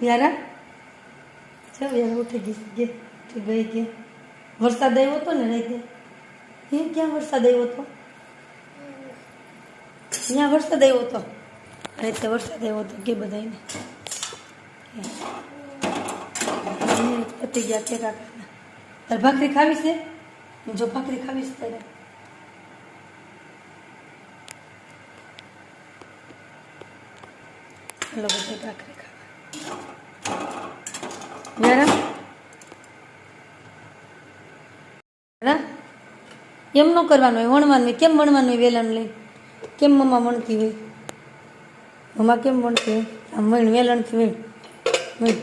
યારા ઉઠી ગઈ ગે વરસાદ આવ્યો હતો ને રાતે? હે, ક્યાં વરસાદ આવ્યો હતો ત્યાં વરસાદ આવ્યો હતો રાતે વરસાદ આવ્યો હતો કે બધાને પતી ગયા કે કાકાના તારે ભાખરી ખાવી છે? જો ભાખરી ખાવી છે ચાલો બધા ભાખરી ખાવા. યારા? એમ ન કરવાનું હોય, વણવાનું હોય. કેમ વણવાનું હોય વેલણ લઈ? કેમ મમ્મા વણતી હોય? મમ્મા કેમ વણતી હોય? આમ વણ વેલણથી વણ. વણ.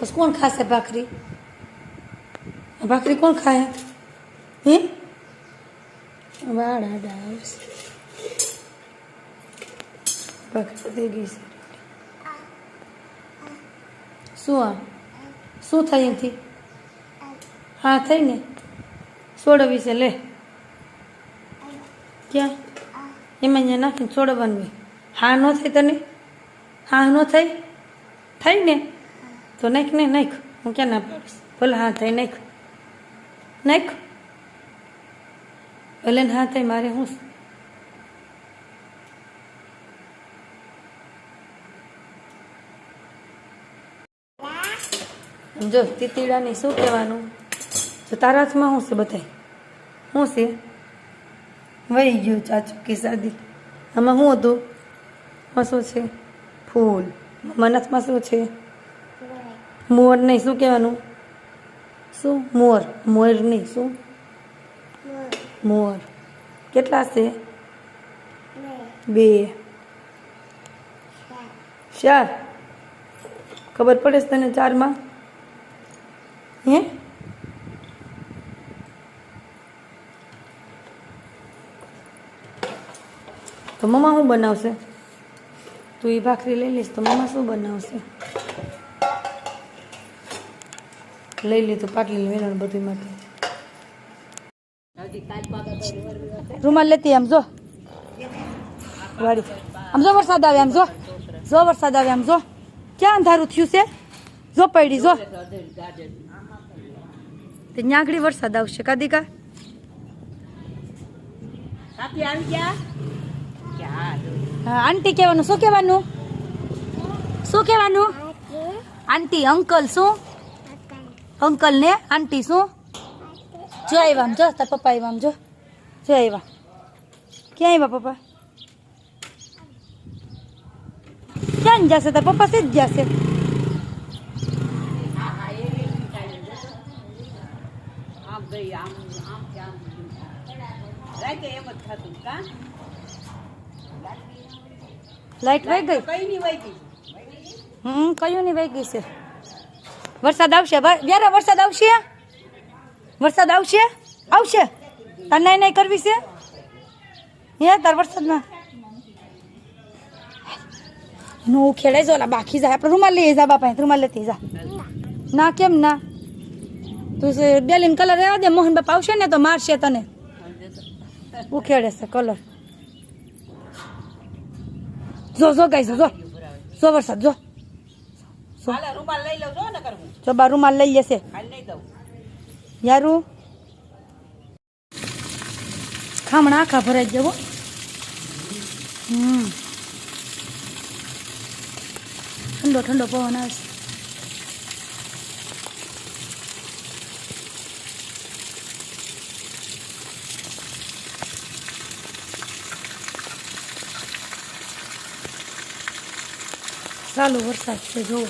બસ કોણ ખાશે ભાખરી? ભાખરી કોણ ખાય? હે? વાડા ડાવસ થઈ શું આ? શું થાય અહીંથી? હા, થઈ ને? સોડવી છે, લે. ક્યાં? એમાં અહીંયા નાખીને સોડવાનું હા, ન થાય તને? હા, ન થઈ? થઈ ને? તો નાખ ને, નાખ. હું ક્યાં ના પાડીશ? ભલે, હા થાય નાખ. નાખ. ભલે હા થાય મારે શું જો, તીતીડાને શું કહેવાનું? જો, તારા હાથમાં શું છે બધાય? શું છે? વહી ગયું ચાચુ કે સાદી. આમાં શું હતું? આમાં શું છે? ફૂલ. મનસમાં શું છે? મોર નહીં, શું કહેવાનું? શું? મોર. મોર નહીં, શું? મોર. કેટલા છે? બે. ચાર. ખબર પડે છે તને ચારમાં હે તો મમ્મા શું બનાવશે? તું એ ભાખરી લઈ લઈશ તો મમ્મા શું બનાવશે? લઈ લીધું પાટલી વેલણ બધું માટે રૂમાલ લેતી આમ જો. વાડી આમ જો વરસાદ આવે, આમ જો. જો વરસાદ આવે, આમ જો. ક્યાં અંધારું થયું છે? જો પડી જો. તે ન્યાગડી વરસાદ આવશે, કાદિકા. આવી ગયા? આંટી કહેવાનું શું કહેવાનું શું કહેવાનું આંટી અંકલ શું અંકલ ને આંટી શું જો આવ્યા આમ જો તાર પપ્પા આવ્યા આમ જો જો આવ્યા ક્યાં આવ્યા પપ્પા ક્યાં જશે તાર પપ્પા સીધ જશે આમ ગઈ આમ આમ કે આમ રાતે એમ જ થતું કા લાઈટ વહી ગઈ? હમ કયું નહીં વહી ગઈ છે? વરસાદ આવશે? વ્યારે વરસાદ આવશે? વરસાદ આવશે? આવશે? તાર નાઈ નાઈ કરવી છે? હે તાર વરસાદમાં? નો ખેડાઈ જો બાકી જાય. આપણે રૂમાલ લઈએ જા બાપા રૂમાલ લેતી જા. ના કેમ ના? તું ડેલીન કલર રહેવા દે મોહન બાપા આવશે ને તો મારશે તને. ઉખેડે છે કલર જો જો ગાઈ જો જો. વરસાદ જો. જો. ને કરવું જો બા રૂમાલ લઈ લેશે. યારું. ખામણા આખા ભરાઈ જવો હમ. ઠંડો ઠંડો પવન આવે ચાલુ વરસાદ છે જુઓ.